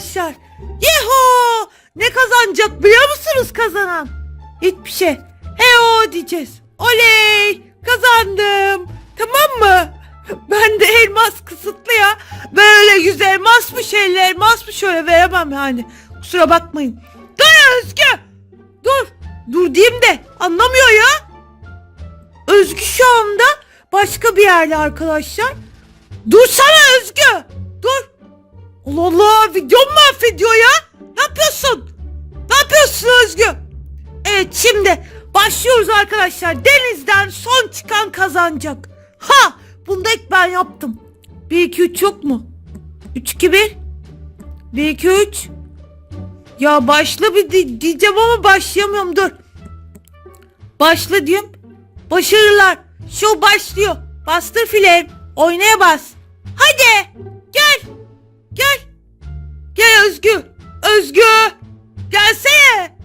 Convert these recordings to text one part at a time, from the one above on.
arkadaşlar. Yeho! Ne kazanacak biliyor musunuz kazanan? Hiçbir şey. Heo diyeceğiz. Oley! Kazandım. Tamam mı? Ben de elmas kısıtlı ya. Böyle yüz elmas mı şeyle elmas mı şöyle veremem yani. Kusura bakmayın. Dur Özgü! Dur! Dur diyeyim de anlamıyor ya. Özgü şu anda başka bir yerde arkadaşlar. Dursana Özgü! Allah Allah videomu mahvediyor ya. Ne yapıyorsun? Ne yapıyorsun Özgü? Evet şimdi başlıyoruz arkadaşlar. Denizden son çıkan kazanacak. Ha! Bunu da ilk ben yaptım. 1 2 3 yok mu? 3 2 1 1 2 3 Ya başla bir di- diyeceğim ama başlayamıyorum dur. Başla diyeyim. Başarılar. Show başlıyor. Bastır film. Oynaya bas. Hadi. Gel. Gel. Özgü. Özgü. Gelsene.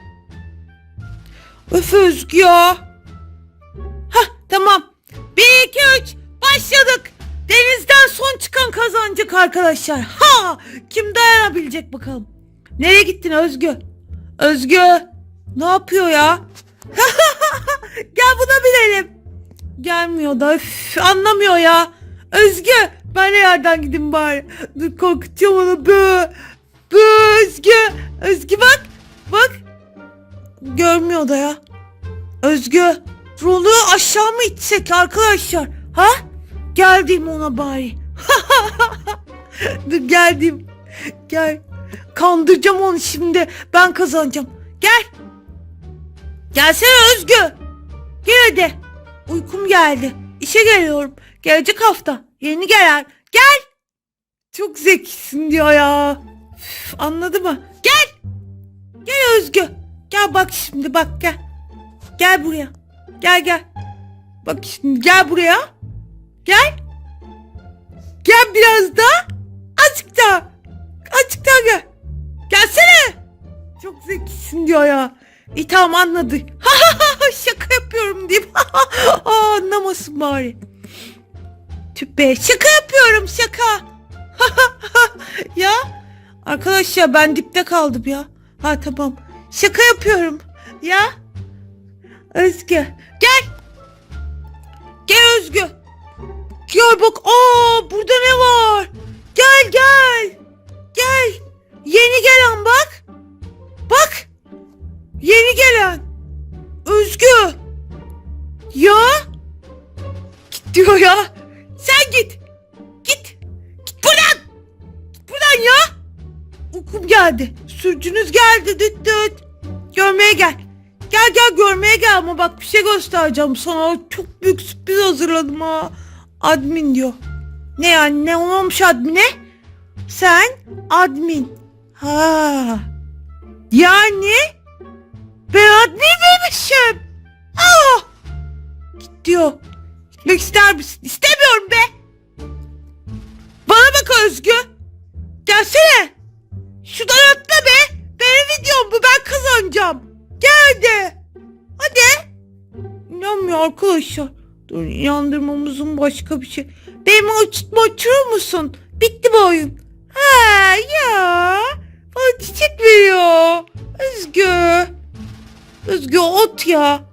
Öf Özgü ya. Hah tamam. Bir iki üç. Başladık. Denizden son çıkan kazanacak arkadaşlar. Ha! Kim dayanabilecek bakalım. Nereye gittin Özgü? Özgü. Ne yapıyor ya? Gel buna binelim. Gelmiyor da üf, anlamıyor ya. Özgü ben de yerden gideyim bari. Dur korkutacağım onu. Bö. Bö Özgü. Özgü bak. Bak. Görmüyor da ya. Özgü. Rolu aşağı mı itsek arkadaşlar? Ha? Geldim ona bari. Dur geldim. Gel. Kandıracağım onu şimdi. Ben kazanacağım. Gel. Gelsene Özgü. Gel hadi. Uykum geldi. İşe geliyorum. Gelecek hafta. Yeni gelen. Gel. Çok zekisin diyor ya. Üf, anladı mı? Gel. Gel Özgü. Gel bak şimdi bak gel. Gel buraya. Gel gel. Bak şimdi gel buraya. Gel. Gel biraz daha. Azıcık daha. Azıcık daha gel. Gelsene. Çok zekisin diyor ya. İyi tamam anladı. şaka yapıyorum diyeyim. Aa, anlamasın bari. Tüpe şaka yapıyorum şaka. ya arkadaşlar ben dipte kaldım ya. Ha tamam. Şaka yapıyorum. Ya. Özgü gel. Gel Özgü. Gel bak. Aa burada ne var? Gel gel. Gel. Yeni gelen bak. Bak. Yeni gelen. Özgü. Ya. Git diyor ya. Geldi. Sürücünüz geldi. Düt düt. Görmeye gel. Gel gel görmeye gel ama bak bir şey göstereceğim sana. Çok büyük sürpriz hazırladım ha. Admin diyor. Ne yani ne olmuş admine? Sen admin. Ha. Yani ben admin miymişim? Aa! Git diyor. Gitmek ister misin? İstemiyorum be. Bana bak Özgü. Gelsene. Arkadaşlar. Dur inandırmamızın başka bir şey. Benim uçurtma uçurur musun? Bitti bu oyun. Ha ya. Bana çiçek veriyor. Özgü. Özgü ot ya.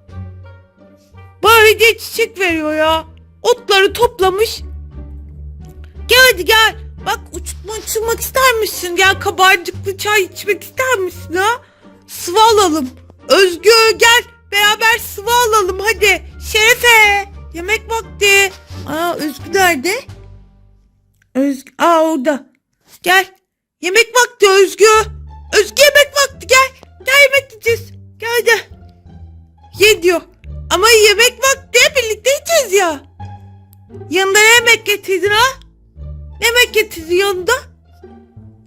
Bana çiçek veriyor ya. Otları toplamış. Gel hadi gel. Bak uçurtma uçurmak ister misin? Gel kabarcıklı çay içmek ister misin ha? Sıvı alalım. Özgü gel. Beraber sıvı alalım hadi. Şerefe. Yemek vakti. Aa Özgü nerede? Özgü. Aa orada. Gel. Yemek vakti Özgü. Özgü yemek vakti gel. Gel yemek yiyeceğiz. Gel hadi. Ye diyor. Ama yemek vakti birlikte yiyeceğiz ya. Yanında ne yemek getirdin ha? Ne yemek getirdin yanında?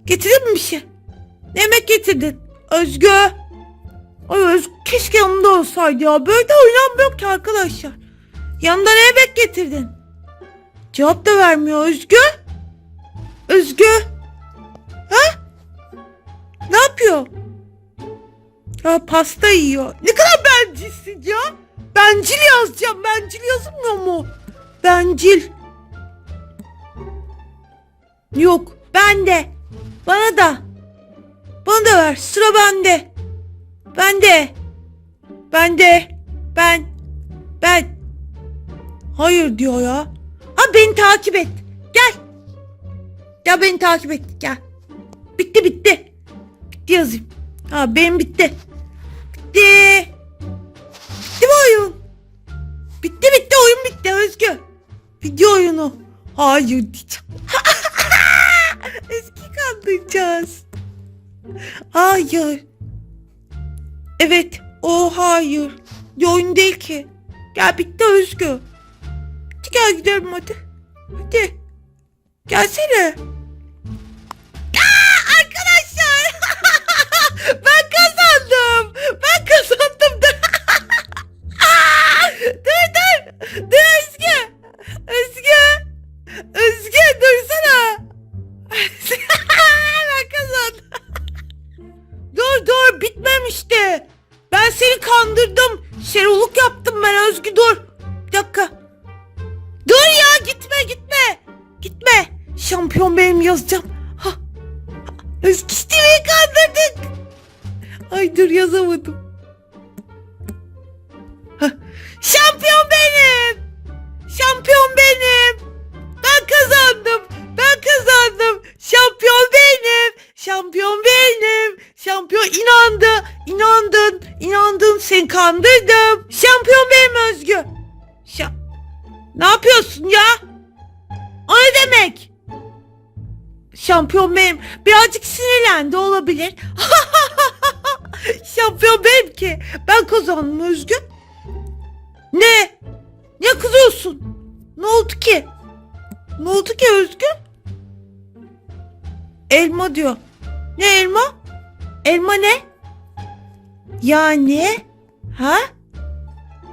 Getirdin mi bir şey? Ne yemek getirdin? Özgü. Özgü keşke yanımda olsaydı ya. Böyle de oynanmıyor ki arkadaşlar. Yanında ne yemek getirdin? Cevap da vermiyor Özgü. Özgü. Ha? Ne yapıyor? Ha pasta yiyor. Ne kadar bencilsin ya. Bencil yazacağım. Bencil yazılmıyor mu? Bencil. Yok bende. Bana da. Bana da ver. Sıra bende. Bende. Bende. Ben. Ben. Hayır diyor ya. Ha beni takip et. Gel. Ya beni takip et. Gel. Bitti bitti. Bitti yazayım. Ha benim bitti. Bitti. Bitti mi oyun? Bitti bitti oyun bitti Özgü. Video oyunu. Hayır diyeceğim. Eski kandıracağız. Hayır. Evet o hayır. Bir oyun değil ki. Gel bitti Özgü. Hadi gel gidelim hadi. Hadi. Gelsene. Bitmemişti. Ben seni kandırdım. Şeroluk yaptım ben Özgü dur. Bir dakika. Dur ya gitme gitme. Gitme. Şampiyon benim yazacağım. Ha. Özgü işte kandırdık. Ay dur yazamadım. Hah. Şampiyon benim. Yapıyorsun ya? O ne demek? Şampiyon benim. Birazcık sinirlendi olabilir. Şampiyon benim ki. Ben kazandım Özgü. Ne? Ne kızıyorsun? Ne oldu ki? Ne oldu ki Özgü? Elma diyor. Ne elma? Elma ne? Ya ne? Ha?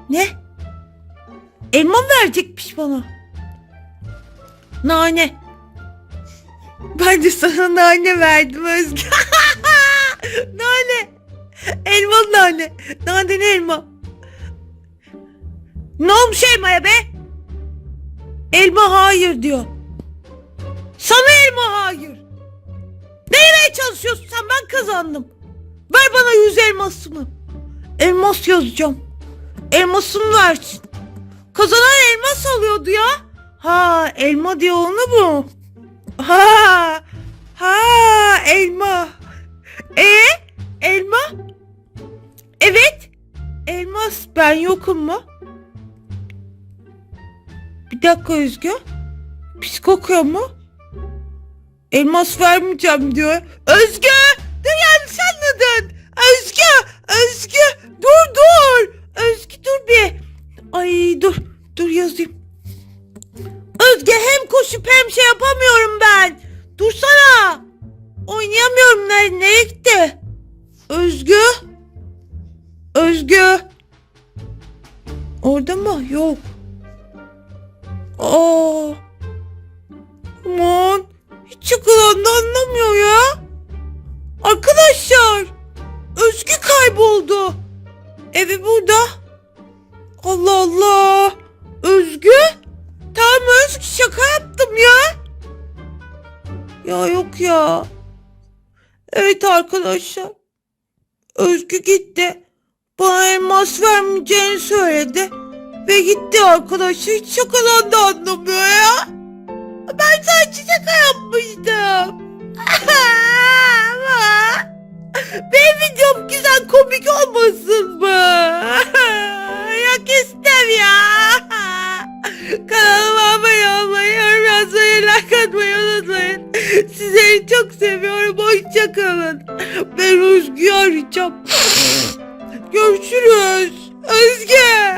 Ne? Elma mı verecekmiş bana? Nane. Ben de sana nane verdim Özgü. nane. Elma nane. Nane ne elma? Ne olmuş elmaya be? Elma hayır diyor. Sana elma hayır. Ne yemeye çalışıyorsun sen? Ben kazandım. Ver bana yüz elmasımı. Elmas yazacağım. Elmasımı versin. Kazanan elmas alıyordu ya. Ha elma diyor onu mu? Ha ha elma. E elma? Evet. Elmas ben yokum mu? Bir dakika Özgü. Pis kokuyor mu? Elmas vermeyeceğim diyor. Özgü! Dur yanlış anladın. Özgü! Özgü! Dur dur! Özgü dur bir. Ay dur. Dur yazayım. Özge hem koşup hem şey yapamıyorum ben. Dursana. Oynayamıyorum. Nereye, nereye gitti? Özgü. Özgü. Orada mı? Yok. Aa. Aman. Hiç yakalandı anlamıyor ya. Arkadaşlar. Özgü kayboldu. Evi burada. Allah Allah. Özgü? Tamam Özgü şaka yaptım ya. Ya yok ya. Evet arkadaşlar. Özgü gitti. Bana elmas vermeyeceğini söyledi. Ve gitti arkadaşlar. Hiç şakadan da anlamıyor ya. Ben sadece şaka yapmıştım. Benim videom güzel komik olmasın mı? Sizleri çok seviyorum. Hoşçakalın. Ben Özgü'yü arayacağım. Görüşürüz. Özge.